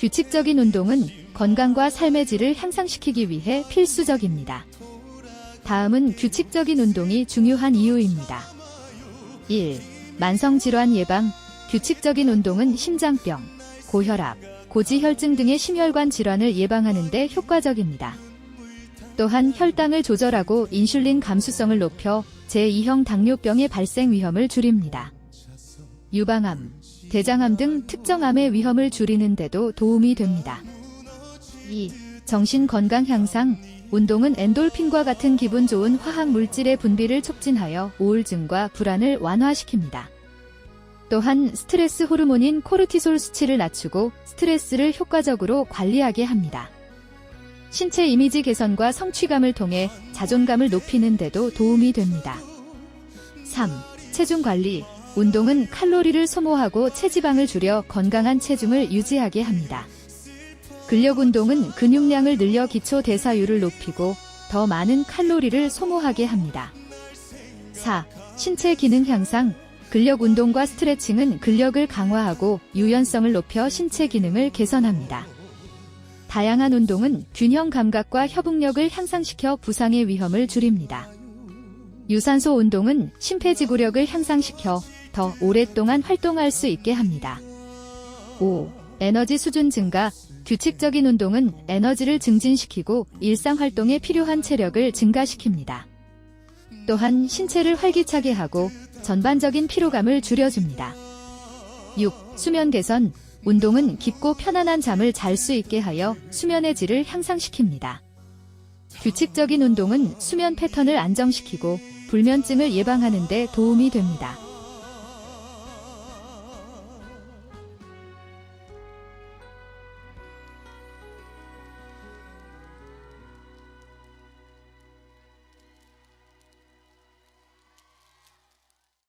규칙적인 운동은 건강과 삶의 질을 향상시키기 위해 필수적입니다. 다음은 규칙적인 운동이 중요한 이유입니다. 1. 만성질환 예방. 규칙적인 운동은 심장병, 고혈압, 고지혈증 등의 심혈관 질환을 예방하는 데 효과적입니다. 또한 혈당을 조절하고 인슐린 감수성을 높여 제2형 당뇨병의 발생 위험을 줄입니다. 유방암, 대장암 등 특정 암의 위험을 줄이는 데도 도움이 됩니다. 2. 정신 건강 향상. 운동은 엔돌핀과 같은 기분 좋은 화학 물질의 분비를 촉진하여 우울증과 불안을 완화시킵니다. 또한 스트레스 호르몬인 코르티솔 수치를 낮추고 스트레스를 효과적으로 관리하게 합니다. 신체 이미지 개선과 성취감을 통해 자존감을 높이는 데도 도움이 됩니다. 3. 체중 관리. 운동은 칼로리를 소모하고 체지방을 줄여 건강한 체중을 유지하게 합니다. 근력 운동은 근육량을 늘려 기초 대사율을 높이고 더 많은 칼로리를 소모하게 합니다. 4. 신체 기능 향상. 근력 운동과 스트레칭은 근력을 강화하고 유연성을 높여 신체 기능을 개선합니다. 다양한 운동은 균형 감각과 협응력을 향상시켜 부상의 위험을 줄입니다. 유산소 운동은 심폐지구력을 향상시켜 더 오랫동안 활동할 수 있게 합니다. 5. 에너지 수준 증가. 규칙적인 운동은 에너지를 증진시키고 일상 활동에 필요한 체력을 증가시킵니다. 또한 신체를 활기차게 하고 전반적인 피로감을 줄여줍니다. 6. 수면 개선. 운동은 깊고 편안한 잠을 잘 수 있게 하여 수면의 질을 향상시킵니다. 규칙적인 운동은 수면 패턴을 안정시키고 불면증을 예방하는 데 도움이 됩니다.